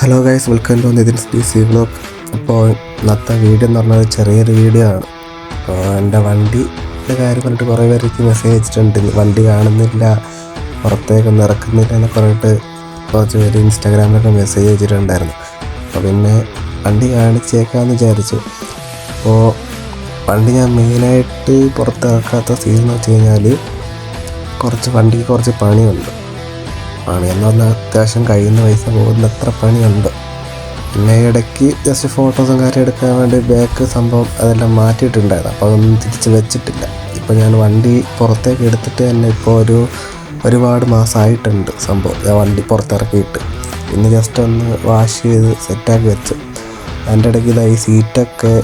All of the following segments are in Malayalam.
Hello guys welcome to Nitin C blog അപ്പോൾ ഇന്നത്തെ വീഡിയോ എന്ന് പറഞ്ഞാൽ ചെറിയൊരു വീഡിയോ ആണ്. അപ്പോൾ എന്റെ വണ്ടിയുടെ കാര്യം പറഞ്ഞിട്ട് കുറേ പേർക്ക് മെസ്സേജ് അയച്ചിട്ടുണ്ട്. വണ്ടി കാണുന്നില്ല പുറത്തേക്കൊന്നും ഇറക്കുന്നില്ല എന്നൊക്കെ പറഞ്ഞിട്ട് കുറച്ച് പേര് ഇൻസ്റ്റാഗ്രാമിലൊക്കെ മെസ്സേജ് അയച്ചിട്ടുണ്ടായിരുന്നു. അപ്പോൾ പിന്നെ വണ്ടി കാണിച്ചേക്കാമെന്ന് വിചാരിച്ചു. അപ്പോൾ വണ്ടി ഞാൻ മെയിനായിട്ട് പുറത്തിറക്കാത്ത സീസൺ വെച്ച് കഴിഞ്ഞാൽ കുറച്ച് വണ്ടിക്ക് കുറച്ച് പണിയുണ്ട്. പണി എന്ന് പറഞ്ഞാൽ അത്യാവശ്യം കഴിയുന്ന പൈസ പോകുന്ന അത്ര പണിയുണ്ട്. പിന്നെ ഇടയ്ക്ക് ജസ്റ്റ് ഫോട്ടോസും കാര്യം എടുക്കാൻ വേണ്ടി ബാക്ക് സംഭവം അതെല്ലാം മാറ്റിയിട്ടുണ്ടായിരുന്നു. അപ്പോൾ അതൊന്നും തിരിച്ച് വെച്ചിട്ടില്ല. ഇപ്പോൾ ഞാൻ വണ്ടി പുറത്തേക്ക് എടുത്തിട്ട് തന്നെ ഇപ്പോൾ ഒരു ഒരുപാട് മാസമായിട്ടുണ്ട് സംഭവം. ഞാൻ വണ്ടി പുറത്തിറക്കിയിട്ട്. ഇന്ന് ജസ്റ്റ് ഒന്ന് വാഷ് ചെയ്ത് സെറ്റാക്കി വെച്ചു. അതിന്റെ ഇടയ്ക്ക് ഇതായി സീറ്റൊക്കെ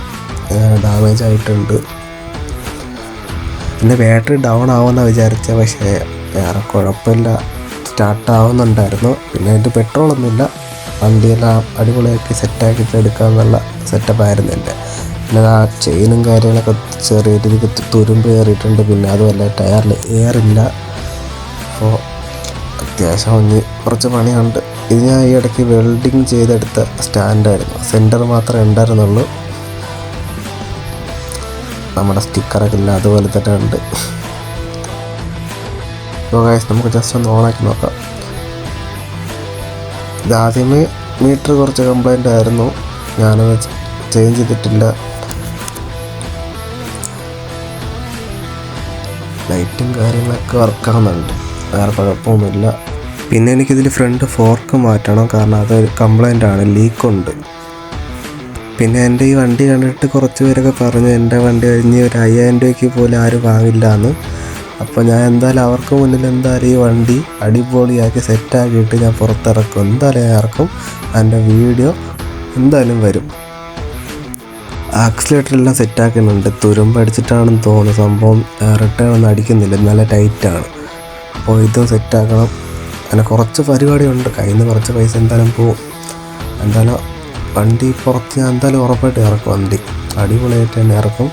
ഡാമേജ് ആയിട്ടുണ്ട്. പിന്നെ ബാറ്ററി ഡൗൺ ആവുമെന്നാണ് വിചാരിച്ചത് പക്ഷേ വേറെ കുഴപ്പമില്ല. സ്റ്റാർട്ട് ആവുന്നുണ്ടായിരുന്നു പിന്നെ അതിന്റെ പെട്രോളൊന്നുമില്ല. വണ്ടിയെല്ലാം അടിപൊളിയാക്കി സെറ്റാക്കിയിട്ട് എടുക്കാമെന്നുള്ള സെറ്റപ്പ് ആയിരുന്നു എന്റെ. പിന്നെ ആ ചെയിനും കാര്യങ്ങളൊക്കെ ചെറിയ രീതിക്ക് തുരുമ്പ് കയറിയിട്ടുണ്ട്. പിന്നെ അതുമല്ല ടയറിൽ എയറില്ല അപ്പോൾ അത്യാവശ്യം ഇനി കുറച്ച് പണിയുണ്ട്. ഇത് ഞാൻ ഈ ഇടയ്ക്ക് വെൽഡിങ് ചെയ്തെടുത്ത സ്റ്റാൻഡായിരുന്നു. സെന്റർ മാത്രമേ ഉണ്ടായിരുന്നുള്ളൂ. നമ്മുടെ സ്റ്റിക്കറൊക്കെ ഇല്ല അതുപോലെ തന്നെ ഉണ്ട്. അപ്പോൾ ഗൈസ് നമുക്ക് ജസ്റ്റ് ഒന്ന് ഓണാക്കി നോക്കാം. ഇതാദ്യമേ മീറ്റർ കുറച്ച് കംപ്ലൈന്റ് ആയിരുന്നു. ഞാനത് ചേഞ്ച് ചെയ്തിട്ടില്ല. ലൈറ്റും കാര്യങ്ങളൊക്കെ വർക്കാവുന്നുണ്ട് വേറെ കുഴപ്പമൊന്നുമില്ല. പിന്നെ എനിക്കിതിൽ ഫ്രണ്ട് ഫോർക്ക് മാറ്റണം. കാരണം അത് കംപ്ലൈന്റ് ആണ്. ലീക്കുണ്ട് പിന്നെ എന്റെ ഈ വണ്ടി കണ്ടിട്ട് കുറച്ച് പേരൊക്കെ പറഞ്ഞു എന്റെ വണ്ടി കഴിഞ്ഞ് ഒരു അയ്യായിരം രൂപയ്ക്ക് പോലും ആരും വാങ്ങില്ല എന്ന് അപ്പോൾ ഞാൻ എന്തായാലും അവർക്ക് മുന്നിൽ എന്തായാലും ഈ വണ്ടി അടിപൊളിയാക്കി സെറ്റാക്കിയിട്ട് ഞാൻ പുറത്തിറക്കും. എന്തായാലും ഞാൻ ഇറക്കും. എന്റെ വീഡിയോ എന്തായാലും വരും. ആക്സിലേറ്ററെല്ലാം സെറ്റാക്കുന്നുണ്ട്. തുരുമ്പടിച്ചിട്ടാണെന്ന് തോന്നുന്നു. സംഭവം റിട്ടേൺ ഒന്നും അടിക്കുന്നില്ല. നല്ല ടൈറ്റാണ് അപ്പോൾ ഇതും സെറ്റാക്കണം. അങ്ങനെ കുറച്ച് പരിപാടിയുണ്ട്. കയ്യിൽ നിന്ന് കുറച്ച് പൈസ എന്തായാലും പോവും. എന്തായാലും വണ്ടി പുറത്ത് ഞാൻ എന്തായാലും ഉറപ്പായിട്ട് ഇറക്കും വണ്ടി. അടിപൊളിയായിട്ട് തന്നെ ഇറക്കും.